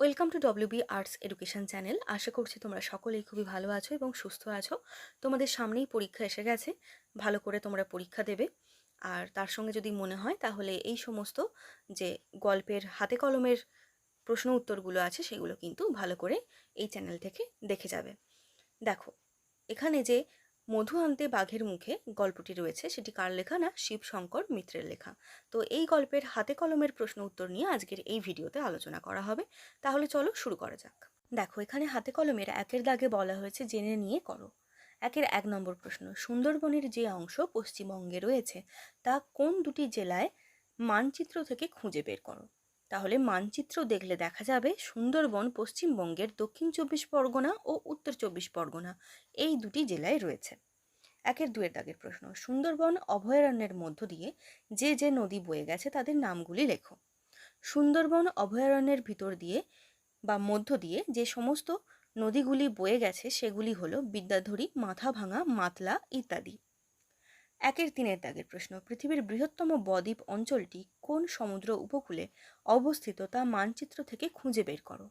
Welcome to WB arts education channel আশা করছি তোমরা সকলেই খুবই ভালো আছো এবং সুস্থ আছো। তোমাদের সামনেই পরীক্ষা এসে গেছে। ভালো করে তোমরা পরীক্ষা দেবে। আর তার সঙ্গে যদি মনে হয়, তাহলে এই সমস্ত যে গল্পের হাতে কলমের প্রশ্ন উত্তরগুলো আছে, সেগুলো কিন্তু ভালো করে এই চ্যানেল থেকে দেখে যাবে। দেখো, এখানে যে মধু আনতে বাঘের মুখে গল্পটি রয়েছে। সেটি কার লেখা না শিবশঙ্কর মিত্রের লেখা। তো এই গল্পের হাতে কলমের প্রশ্ন উত্তর নিয়ে আজকের এই ভিডিওতে আলোচনা করা হবে। তাহলে চলো শুরু করা যাক। দেখো, এখানে হাতে কলমের একের দাগে বলা হয়েছে, জেনে নিয়ে করো। একের এক নম্বর প্রশ্ন, সুন্দরবনের যে অংশ পশ্চিমবঙ্গে রয়েছে, তা কোন দুটি জেলায় মানচিত্র থেকে খুঁজে বের করো? তাহলে মানচিত্র দেখলে দেখা যাবে সুন্দরবন পশ্চিমবঙ্গের দক্ষিণ চব্বিশ পরগনা ও উত্তর চব্বিশ পরগনা। এই দুটি জেলায় রয়েছে। একের দুয়ের দাগের প্রশ্ন, সুন্দরবন অভয়ারণ্যের মধ্য দিয়ে যে যে নদী বয়ে গেছে তাদের নামগুলি লেখো। সুন্দরবন অভয়ারণ্যের ভিতর দিয়ে বা মধ্য দিয়ে যে সমস্ত নদীগুলি বয়ে গেছে সেগুলি হলো বিদ্যাধরী, মাথাভাঙা, মাতলা ইত্যাদি। একের তিনের দাগের প্রশ্ন। পৃথিবীর বৃহত্তম বদ্বীপ অঞ্চলটি কোন সমুদ্র উপকূলে অবস্থিত তা মানচিত্র থেকে খুঁজে বের করো।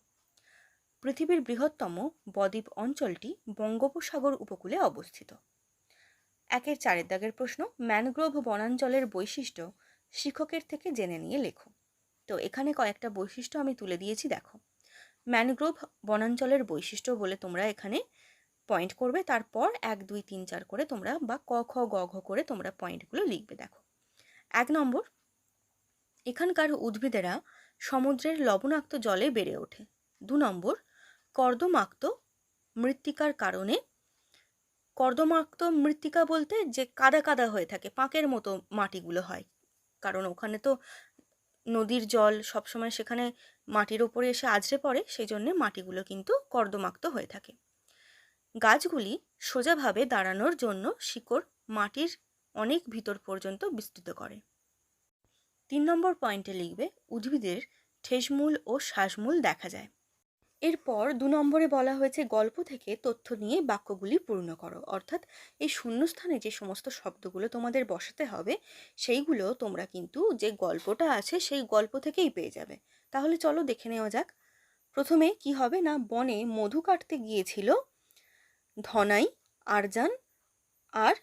পৃথিবীর বৃহত্তম বদ্বীপ অঞ্চলটি বঙ্গোপসাগর উপকূলে অবস্থিত। একের চারের দাগের প্রশ্ন, ম্যানগ্রোভ বনাঞ্চলের বৈশিষ্ট্য শিক্ষকের থেকে জেনে নিয়ে লেখো। তো এখানে কয়েকটা বৈশিষ্ট্য আমি তুলে দিয়েছি, দেখো। ম্যানগ্রোভ বনাঞ্চলের বৈশিষ্ট্য বলে তোমরা এখানে পয়েন্ট করবে, তারপর এক, দুই, তিন, চার করে তোমরা বা ক, খ, গ, ঘ করে তোমরা পয়েন্টগুলো লিখবে, দেখো। এক নম্বর, এখানকার উদ্ভিদেরা সমুদ্রের লবণাক্ত জলে বেড়ে ওঠে। দু নম্বর, কর্দমাক্ত মৃত্তিকার কারণে, কর্দমাক্ত মৃত্তিকা বলতে যে কাদা কাদা হয়ে থাকে, পাঁকের মতো মাটিগুলো হয়। কারণ ওখানে তো নদীর জল সবসময় সেখানে মাটির ওপরে এসে আছড়ে পড়ে, সেই জন্যে মাটিগুলো কিন্তু কর্দমাক্ত হয়ে থাকে। গাছগুলি সোজাভাবে দাঁড়ানোর জন্য শিকড় মাটির অনেক ভিতর পর্যন্ত বিস্তৃত করে। তিন নম্বর পয়েন্টে লিখবে, উদ্ভিদের ঠেসমূল ও শ্বাসমূল দেখা যায়। এরপর দু নম্বরে বলা হয়েছে, গল্প থেকে তথ্য নিয়ে বাক্যগুলি পূর্ণ করো। অর্থাৎ এই শূন্যস্থানে যে সমস্ত শব্দগুলো তোমাদের বসাতে হবে, সেইগুলো তোমরা কিন্তু যে গল্পটা আছে, সেই গল্প থেকেই পেয়ে যাবে। তাহলে চলো দেখে নেওয়া যাক। প্রথমে কি হবে না, বনে মধু কাটতে গিয়েছিল ধনাই, আরজান আর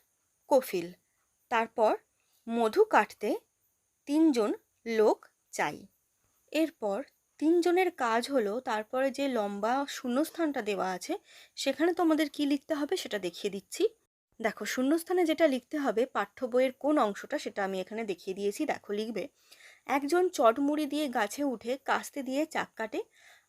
কফিল। তারপর মধু কাটতে তিনজন লোক চাই। এরপর তিনজনের কাজ হলো, তারপরে যে লম্বা শূন্যস্থানটা দেওয়া আছে, সেখানে তোমাদের কি লিখতে হবে সেটা দেখিয়ে দিচ্ছি। দেখো, শূন্যস্থানে যেটা লিখতে হবে, পাঠ্য বইয়ের কোন অংশটা সেটা আমি এখানে দেখিয়ে দিয়েছি, দেখো লিখবে। একজন চটমুড়ি দিয়ে গাছে উঠে, কাস্তে দিয়ে চাক কাটে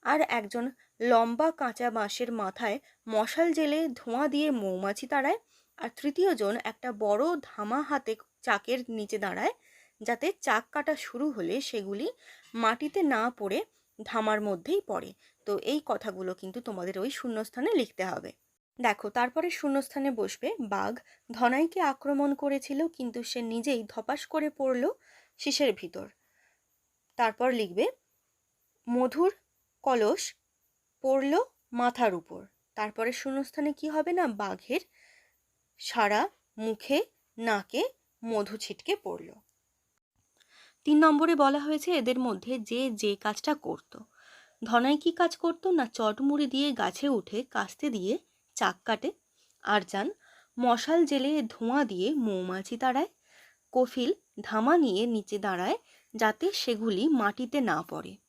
আর একজন লম্বা কাঁচা বাঁশের মাথায় মশাল জেলে ধোঁয়া দিয়ে মৌমাছি তাড়ায় আর তৃতীয়জন একটা বড় ধামা হাতে চাকের নিচে দাঁড়ায় যাতে চাক কাটা শুরু হলে সেগুলি মাটিতে না পড়ে ধামার মধ্যেই পড়ে। তো এই কথাগুলো কিন্তু তোমাদের ওই শূন্যস্থানে লিখতে হবে। দেখো, তারপরে শূন্যস্থানে বসবে বাঘ। ধনাইকে আক্রমণ করেছিল, কিন্তু সে নিজেই ধপাস করে পড়ল শীষের ভিতর। তারপর লিখবে, মধুর কলস পড়ল মাথার উপর। তারপরে শূন্যস্থানে কি হবে না? বাঘের সারা মুখে, নাকে মধু ছিটকে পড়ল। তিন নম্বরে বলা হয়েছে এদের মধ্যে যে যে কাজটা করত। ধনাই কি কাজ করত না চটমুড়ি দিয়ে গাছে উঠে কাস্তে দিয়ে চাক কাটে? আর যান মশাল জেলে ধোঁয়া দিয়ে মৌমাছি তাড়ায়। কফিল ধামা নিয়ে নিচে দাঁড়ায় যাতে সেগুলি মাটিতে না পড়ে।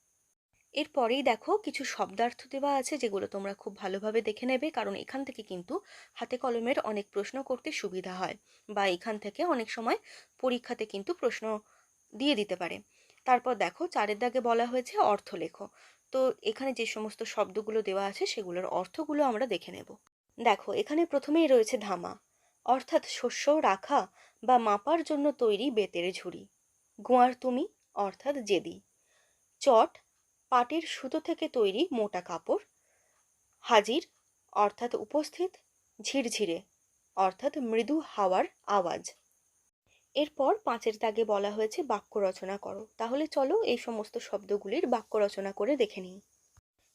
এরপরেই দেখো কিছু শব্দার্থ দেওয়া আছে যেগুলো তোমরা খুব ভালোভাবে দেখে নেবে, কারণ এখান থেকে কিন্তু হাতে কলমের অনেক প্রশ্ন করতে সুবিধা হয় বা এখান থেকে অনেক সময় পরীক্ষাতে কিন্তু প্রশ্ন দিয়ে দিতে পারে। তারপর দেখো চারের দাগে বলা হয়েছে অর্থ লেখো। তো এখানে যে সমস্ত শব্দগুলো দেওয়া আছে সেগুলোর অর্থগুলো আমরা দেখে নেব। দেখো এখানে প্রথমেই রয়েছে ধামা, অর্থাৎ শস্য রাখা বা মাপার জন্য তৈরি বেতের ঝুড়ি, গোয়ার তুমি, অর্থাৎ জেদি, চট পাটের সুতো থেকে তৈরি মোটা কাপড়। হাজির, অর্থাৎ উপস্থিত, ঝিরঝিরে, অর্থাৎ মৃদু হাওয়ার আওয়াজ। এরপর পাঁচের দাগে বলা হয়েছে বাক্য রচনা করো। তাহলে চলো এই সমস্ত শব্দগুলির বাক্য রচনা করে দেখে নিই।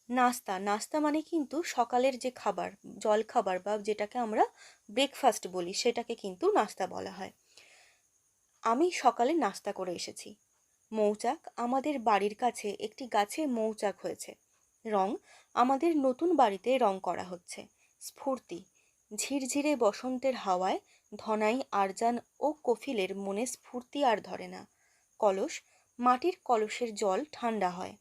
নাস্তা। নাস্তা মানে কিন্তু সকালের যে খাবার জল খাবার বা যেটাকে আমরা ব্রেকফাস্ট বলি, সেটাকে কিন্তু নাস্তা বলা হয়। আমি সকালে নাস্তা করে এসেছি। মৌচাক আমাদের বাড়ির কাছে একটি গাছে মৌচাক হয়েছে। রং আমাদের নতুন বাড়িতে রং করা হচ্ছে। স্ফূর্তি। ঝিরঝিরে বসন্তের হাওয়ায় ধনাই, আরজান ও কফিলের মনে স্ফূর্তি আর ধরে না। কলস, মাটির কলসের জল ঠান্ডা হয়।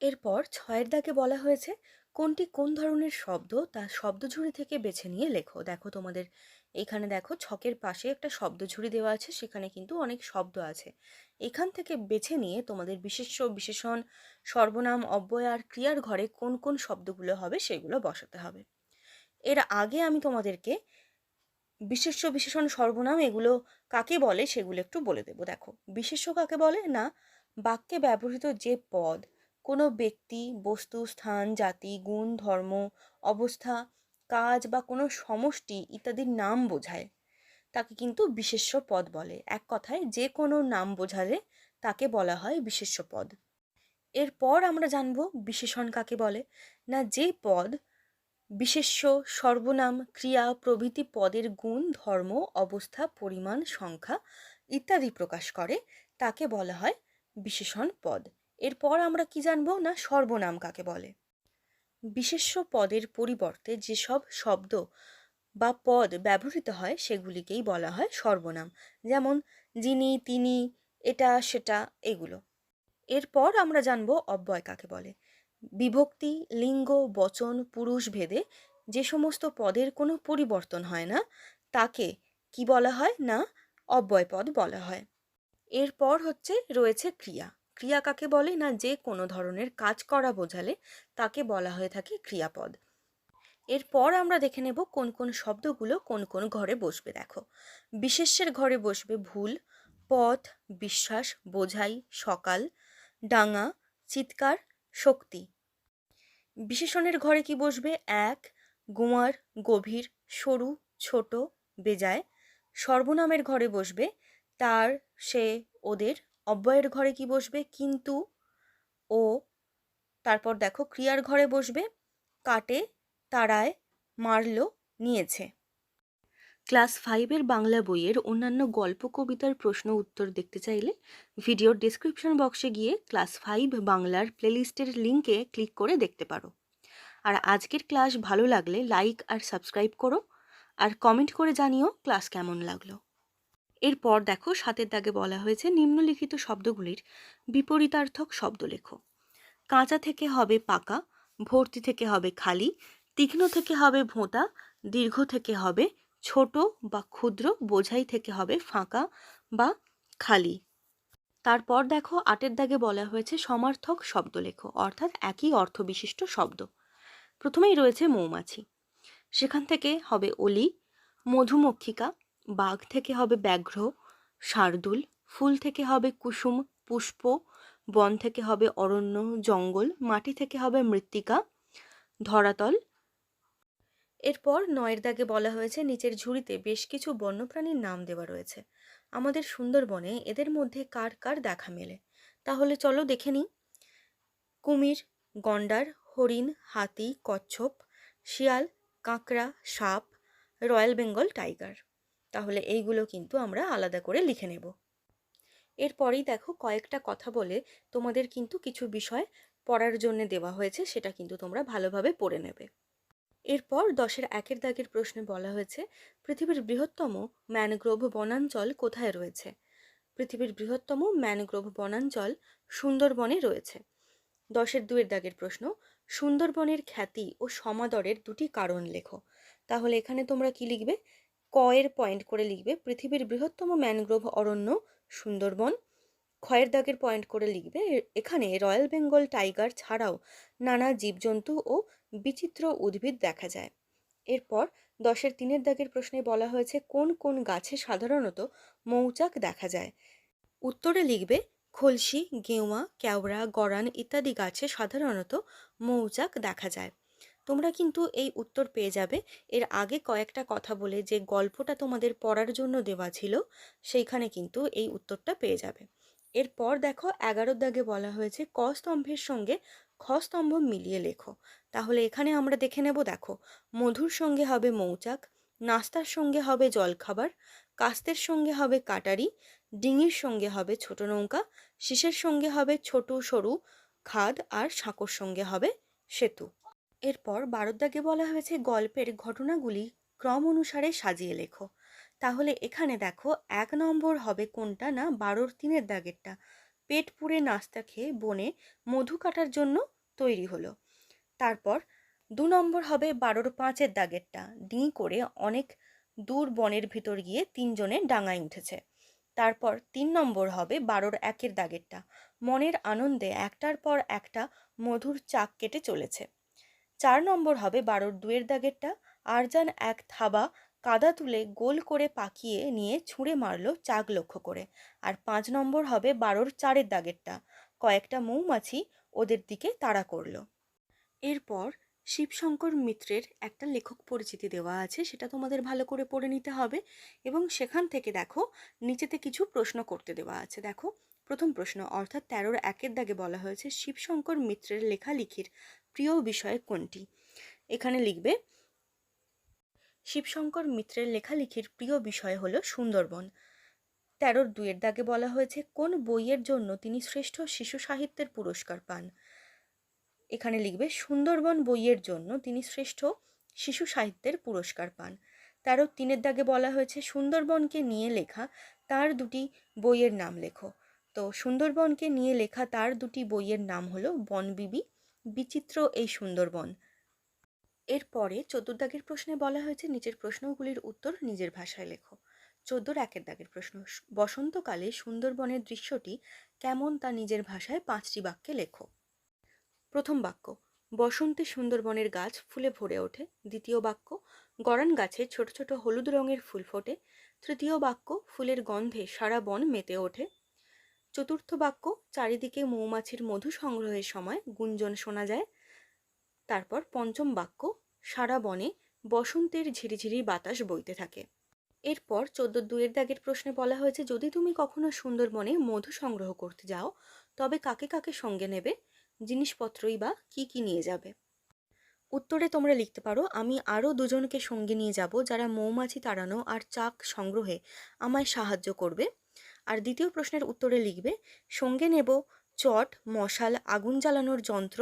এরপর ছয়ের দাগে বলা হয়েছে, কোনটি কোন ধরনের শব্দ তা শব্দঝুড়ি থেকে বেছে নিয়ে লেখো। দেখো তোমাদের এখানে দেখো ছকের পাশে একটা শব্দঝুড়ি দেওয়া আছে, সেখানে কিন্তু অনেক শব্দ আছে। এখান থেকে বেছে নিয়ে তোমাদের বিশেষ্য, বিশেষণ, সর্বনাম, অব্যয় আর ক্রিয়ার ঘরে কোন কোন শব্দগুলো হবে সেগুলো বসাতে হবে। এর আগে আমি তোমাদেরকে বিশেষ্য, বিশেষণ, সর্বনাম এগুলো কাকে বলে সেগুলো একটু বলে দেবো। দেখো, বিশেষ্য কাকে বলে? না, বাক্যে ব্যবহৃত যে পদ, কোনো ব্যক্তি, বস্তু, স্থান, জাতি, গুণ, ধর্ম, অবস্থা কাজ বা কোনো সমষ্টি ইত্যাদির নাম বোঝায়। তাকে কিন্তু বিশেষ্য পদ বলে। এক কথায় যে কোনো নাম বোঝালে তাকে বলা হয় বিশেষ্য পদ। এরপর আমরা জানব বিশেষণ কাকে বলে। না, যে পদ বিশেষ্য, সর্বনাম, ক্রিয়া, প্রভৃতি পদের গুণ, ধর্ম, অবস্থা, পরিমাণ, সংখ্যা ইত্যাদি প্রকাশ করে তাকে বলা হয় বিশেষণ পদ। এরপর আমরা কি জানব? না, সর্বনাম কাকে বলে? বিশেষ্য পদের পরিবর্তে যেসব শব্দ বা পদ ব্যবহৃত হয়, সেগুলিকেই বলা হয় সর্বনাম। যেমন, যিনি, তিনি, এটা, সেটা, এগুলো। এরপর আমরা জানব অব্যয় কাকে বলে। বিভক্তি, লিঙ্গ, বচন, পুরুষ ভেদে যে সমস্ত পদের কোনো পরিবর্তন হয় না, তাকে কি বলা হয় না, অব্যয় পদ বলা হয়। এরপর হচ্ছে রয়েছে ক্রিয়া। ক্রিয়া কাকে বলে না যে কোনো ধরনের কাজ করা বোঝালে তাকে বলা হয়ে থাকে ক্রিয়াপদ। এরপর আমরা দেখে নেব কোন কোন শব্দগুলো কোন কোন ঘরে বসবে, দেখো। বিশেষ্যের ঘরে বসবে ভুল, পথ, বিশ্বাস, বোঝাই, সকাল, ডাঙা, চিৎকার, শক্তি। বিশেষণের ঘরে কি বসবে? এক গোয়ার গভীর, সরু, ছোট, বেজায়। সর্বনামের ঘরে বসবে তার, সে, ওদের অব্যয়ের ঘরে কি বসবে? কিন্তু ও তারপর দেখো ক্রিয়ার ঘরে বসবে, কাটে তারায় মারল, নিয়েছে। ক্লাস ফাইভের বাংলা বইয়ের অন্যান্য গল্প, কবিতার প্রশ্ন উত্তর দেখতে চাইলে ভিডিওর ডিসক্রিপশন বক্সে গিয়ে ক্লাস ফাইভ বাংলার প্লেলিস্টের লিঙ্কে ক্লিক করে দেখতে পারো। আর আজকের ক্লাস ভালো লাগলে লাইক আর সাবস্ক্রাইব করো। আর কমেন্ট করে জানিও ক্লাস কেমন লাগল। এরপর দেখো সাতের দাগে বলা হয়েছে নিম্নলিখিত শব্দগুলির বিপরীতার্থক শব্দ লেখো কাঁচা থেকে হবে পাকা, ভর্তি থেকে হবে খালি, তীক্ষ্ণ থেকে হবে ভোঁতা, দীর্ঘ থেকে হবে ছোট বা ক্ষুদ্র, বোঝাই থেকে হবে ফাঁকা বা খালি। তারপর দেখো আটের দাগে বলা হয়েছে সমার্থক শব্দ লেখো অর্থাৎ একই অর্থবিশিষ্ট শব্দ। প্রথমেই রয়েছে মৌমাছি। সেখান থেকে হবে অলি, মধুমক্ষিকা বাঘ থেকে হবে ব্যাঘ্র, শার্দুল, ফুল থেকে হবে কুসুম, পুষ্প, বন থেকে হবে অরণ্য, জঙ্গল, মাটি থেকে হবে মৃত্তিকা, ধরাতল। এরপর নয়ের দাগে বলা হয়েছে, নিচের ঝুড়িতে বেশ কিছু বন্যপ্রাণীর নাম দেওয়া রয়েছে। আমাদের সুন্দরবনে এদের মধ্যে কার কার দেখা মেলে? তাহলে চলো দেখে নিই। কুমির, গন্ডার, হরিণ, হাতি, কচ্ছপ, শিয়াল, কাঁকড়া, সাপ, রয়্যাল বেঙ্গল টাইগার। তাহলে এইগুলো কিন্তু আমরা আলাদা করে লিখে নেব। এরপরেই দেখো কয়েকটা কথা বলে তোমাদের কিন্তু কিছু বিষয় পড়ার জন্য দেওয়া হয়েছে, সেটা কিন্তু তোমরা ভালোভাবে পড়ে নেবে। এরপর দশের একের দাগের প্রশ্নে বলা হয়েছে, পৃথিবীর বৃহত্তম ম্যানগ্রোভ বনাঞ্চল কোথায় রয়েছে? পৃথিবীর বৃহত্তম ম্যানগ্রোভ বনাঞ্চল সুন্দরবনে রয়েছে। দশের দুয়ের দাগের প্রশ্ন, সুন্দরবনের খ্যাতি ও সমাদরের দুটি কারণ লেখো। তাহলে এখানে তোমরা কি লিখবে? কয়ের পয়েন্ট করে লিখবে, পৃথিবীর বৃহত্তম ম্যানগ্রোভ অরণ্য সুন্দরবন। ক্ষয়ের দাগের পয়েন্ট করে লিখবে এখানে রয়্যাল বেঙ্গল টাইগার ছাড়াও নানা জীবজন্তু ও বিচিত্র উদ্ভিদ দেখা যায়। এরপর দশের তিনের দাগের প্রশ্নে বলা হয়েছে, কোন কোন গাছে সাধারণত মৌচাক দেখা যায়? উত্তরে লিখবে, খলসি, গেওয়া, কেওড়া গড়ান ইত্যাদি গাছে সাধারণত মৌচাক দেখা যায়। তোমরা কিন্তু এই উত্তর পেয়ে যাবে। এর আগে কয়েকটা কথা বলে যে গল্পটা তোমাদের পড়ার জন্য দেওয়া ছিল, সেইখানে কিন্তু এই উত্তরটা পেয়ে যাবে। এরপর দেখো এগারোর দাগে বলা হয়েছে, ক স্তম্ভের সঙ্গে খ স্তম্ভ মিলিয়ে লেখো। তাহলে এখানে আমরা দেখে নেব, দেখো, মধুর সঙ্গে হবে মৌচাক, নাস্তার সঙ্গে হবে জলখাবার, কাস্তের সঙ্গে হবে কাটারি, ডিঙির সঙ্গে হবে ছোট নৌকা, শীষের সঙ্গে হবে ছোট সরু, খাদ আর সাঁকোর সঙ্গে হবে সেতু। এরপর বারোর দাগে বলা হয়েছে, গল্পের ঘটনাগুলি ক্রম অনুসারে সাজিয়ে লেখো। তাহলে এখানে দেখো, এক নম্বর হবে কোনটা না, বারোর তিনের দাগেরটা। পেট পুড়ে নাস্তা খেয়ে বনে মধু কাটার জন্য তৈরি হলো। তারপর দু নম্বর হবে বারোর পাঁচের দাগেরটা। ডিঁ করে অনেক দূর বনের ভিতর গিয়ে তিনজনে ডাঙায় উঠেছে। তারপর তিন নম্বর হবে বারোর একের দাগেরটা। মনের আনন্দে একটার পর একটা মধুর চাক কেটে চলেছে। চার নম্বর হবে বারোর দুয়ের দাগেরটা। আরজান এক থাবা কাদা তুলে গোল করে পাকিয়ে নিয়ে ছুঁড়ে মারলো চাক লক্ষ্য করে। আর পাঁচ নম্বর হবে বারোর চারের দাগেরটা। কয়েকটা মৌমাছি ওদের দিকে তাড়া করল। এরপর শিবশঙ্কর মিত্রের একটা লেখক পরিচিতি দেওয়া আছে, সেটা তোমাদের ভালো করে পড়ে নিতে হবে। এবং সেখান থেকে দেখো, নিচেতে কিছু প্রশ্ন করতে দেওয়া আছে। দেখো প্রথম প্রশ্ন, অর্থাৎ তেরোর একের দাগে বলা হয়েছে শিবশঙ্কর মিত্রের লেখালেখির প্রিয় বিষয় কোনটি? এখানে লিখবে, শিবশঙ্কর মিত্রের লেখালেখির প্রিয় বিষয় হলো সুন্দরবন। তেরোর দুয়ের দাগে বলা হয়েছে কোন বইয়ের জন্য তিনি শ্রেষ্ঠ শিশু সাহিত্যের পুরস্কার পান? এখানে লিখবে, সুন্দরবন বইয়ের জন্য তিনি শ্রেষ্ঠ শিশু সাহিত্যের পুরস্কার পান। তেরো তিনের দাগে বলা হয়েছে সুন্দরবনকে নিয়ে লেখা, তার দুটি বইয়ের নাম লেখো। তো সুন্দরবনকে নিয়ে লেখা তার দুটি বইয়ের নাম হলো বনবিবি বিচিত্র এই সুন্দরবন। এরপরে চোদ্দোর দাগের প্রশ্নে বলা হয়েছে, নিচের প্রশ্নগুলির উত্তর নিজের ভাষায় লেখো। চোদ্দোর একের দাগের প্রশ্ন, বসন্তকালে সুন্দরবনের দৃশ্যটি কেমন তা নিজের ভাষায় পাঁচটি বাক্যে লেখো। প্রথম বাক্য, বসন্তে সুন্দরবনের গাছ ফুলে ভরে ওঠে। দ্বিতীয় বাক্য, গরান গাছে ছোট ছোট হলুদ রঙের ফুল ফোটে। তৃতীয় বাক্য, ফুলের গন্ধে সারা বন মেতে ওঠে। চতুর্থ বাক্য, চারিদিকে মৌমাছির মধু সংগ্রহের সময় গুঞ্জন শোনা যায়। তারপর পঞ্চম বাক্য, সারা বনে বসন্তের ঝিরিঝিরি বাতাস বইতে থাকে। এরপর চোদ্দ দুয়ের দাগের প্রশ্নে বলা হয়েছে, যদি তুমি কখনো সুন্দরবনে মধু সংগ্রহ করতে যাও, তবে কাকে কাকে সঙ্গে নেবে? জিনিসপত্রই বা কি কি নিয়ে যাবে? উত্তরে তোমরা লিখতে পারো, আমি আরও দুজনকে সঙ্গে নিয়ে যাব যারা মৌমাছি তাড়ানো আর চাক সংগ্রহে আমায় সাহায্য করবে। আর দ্বিতীয় প্রশ্নের উত্তরে লিখবে, সঙ্গে নেব চট, মশাল, আগুন জ্বালানোর যন্ত্র,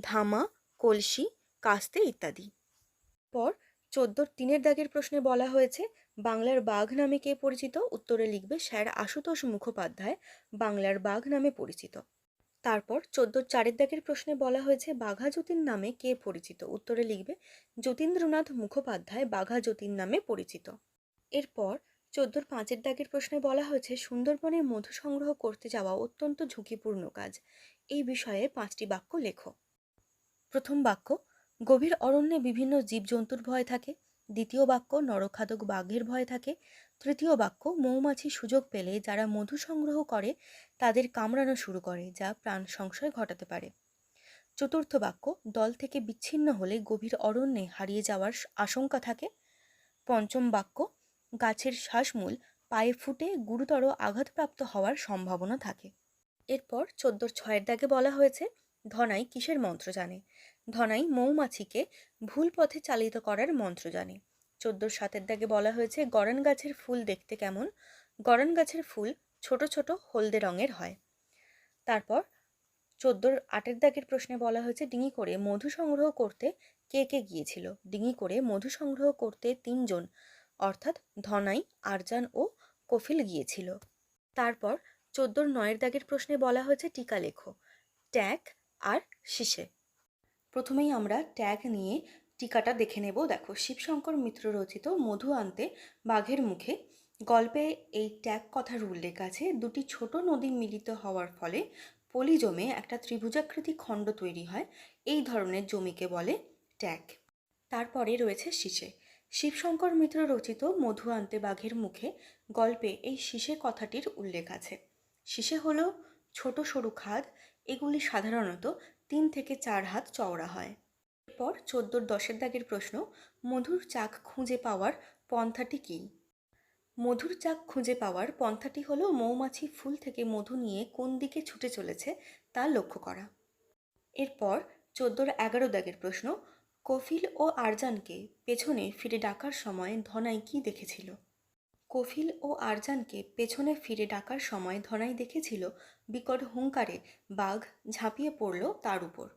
ধামা, কলসি, কাস্তে ইত্যাদি। পর চোদ্দোর তিনের দাগের প্রশ্নে বলা হয়েছে, বাংলার বাঘ নামে কে পরিচিত? উত্তরে লিখবে, স্যার আশুতোষ মুখোপাধ্যায়, বাংলার বাঘ নামে পরিচিত। তারপর চোদ্দোর চারের দাগের প্রশ্নে বলা হয়েছে, বাঘা যতীন নামে কে পরিচিত? উত্তরে লিখবে, যতীন্দ্রনাথ মুখোপাধ্যায়, বাঘা যতীন নামে পরিচিত। এরপর চোদ্দোর পাঁচের দাগের প্রশ্নে বলা হয়েছে সুন্দরবনে মধু সংগ্রহ করতে যাওয়া অত্যন্ত ঝুঁকিপূর্ণ কাজ। এই বিষয়ে পাঁচটি বাক্য লেখো। প্রথম বাক্য, গভীর অরণ্যে বিভিন্ন জীবজন্তুর ভয় থাকে। দ্বিতীয় বাক্য, নরখাদক বাঘের ভয় থাকে। তৃতীয় বাক্য মৌমাছি সুযোগ পেলে যারা মধু সংগ্রহ করে, তাদের কামড়ানো শুরু করে, যা প্রাণ সংশয় ঘটাতে পারে। চতুর্থ বাক্য, দল থেকে বিচ্ছিন্ন হলে গভীর অরণ্যে হারিয়ে যাওয়ার আশঙ্কা থাকে। পঞ্চম বাক্য গাছের শ্বাসমূল পায়ে ফুটে গুরুতর আঘাতপ্রাপ্ত হওয়ার সম্ভাবনা থাকে। এরপর চোদ্দোর ছয়ের দাগে বলা হয়েছে, ধনাই কিসের মন্ত্র জানে? ধনাই মৌমাছিকে ভুল পথে চালিত করার মন্ত্র জানে। চোদ্দোর সাতের দাগে বলা হয়েছে, গরান গাছের ফুল দেখতে কেমন? গরান গাছের ফুল ছোট ছোট হলদে রঙের হয়। তারপর চোদ্দোর আটের দাগের প্রশ্নে বলা হয়েছে, ডিঙি করে মধু সংগ্রহ করতে কে কে গিয়েছিল? ডিঙি করে মধু সংগ্রহ করতে তিনজন অর্থাৎ ধনাই, আরজান ও কফিল গিয়েছিল। তারপর চোদ্দোর নয়ের দাগের প্রশ্নে বলা হয়েছে টিকা লেখো, ট্যাগ আর শীষে প্রথমেই আমরা ট্যাগ নিয়ে টিকাটা দেখে নেব। দেখো, শিবশঙ্কর মিত্র রচিত মধু আনতে বাঘের মুখে। গল্পে এই ট্যাগ কথার উল্লেখ আছে। দুটি ছোট নদী মিলিত হওয়ার ফলে পলি জমে একটা ত্রিভুজাকৃতি খণ্ড তৈরি হয়। এই ধরনের জমিকে বলে ট্যাগ। তারপরে রয়েছে শীষে শিবশঙ্কর মিত্র রচিত মধু আনতে বাঘের মুখে গল্পে এই শীষে কথাটির উল্লেখ আছে। শীষে হলো ছোট সরু খাদ, এগুলি সাধারণত তিন থেকে চার হাত চওড়া হয়। এরপর চোদ্দোর দশের দাগের প্রশ্ন, মধুর চাক খুঁজে পাওয়ার পন্থাটি কী? মধুর চাক খুঁজে পাওয়ার পন্থাটি হলো মৌমাছি ফুল থেকে মধু নিয়ে কোন দিকে ছুটে চলেছে তা লক্ষ্য করা। এরপর চোদ্দোর এগারো দাগের প্রশ্ন কফিল ও আরজানকে পেছনে ফিরে ডাকার সময় ধনাই কি দেখেছিল? কফিল ও আরজানকে পেছনে ফিরে ডাকার সময় ধনাই দেখেছিল বিকট হুঙ্কারে বাঘ ঝাঁপিয়ে পড়ল তার উপর।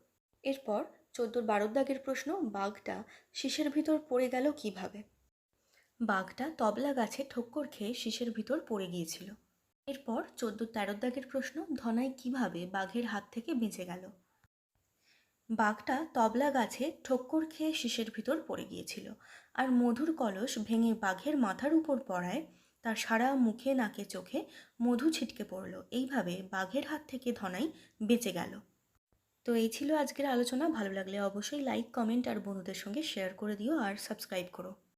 এরপর চোদ্দোর বারোর দাগের প্রশ্ন, বাঘটা শীষের ভিতর পড়ে গেল কীভাবে? বাঘটা তবলা গাছে ঠক্কর খেয়ে শীষের ভিতর পড়ে গিয়েছিল। এরপর চোদ্দ তেরো দাগের প্রশ্ন, ধনাই কীভাবে বাঘের হাত থেকে বেঁচে গেল? বাঘটা তবলা গাছে ঠক্কর খেয়ে শিশের ভিতর পড়ে গিয়েছিল আর মধুর কলস ভেঙে বাঘের মাথার উপর পড়ায়, তার সারা মুখে, নাকে, চোখে মধু ছিটকে পড়ল। এইভাবে বাঘের হাত থেকে ধনাই বেঁচে গেল। তো এই ছিল আজকের আলোচনা। ভালো লাগলে অবশ্যই লাইক কমেন্ট আর বন্ধুদের সঙ্গে শেয়ার করে দিও আর সাবস্ক্রাইব করো।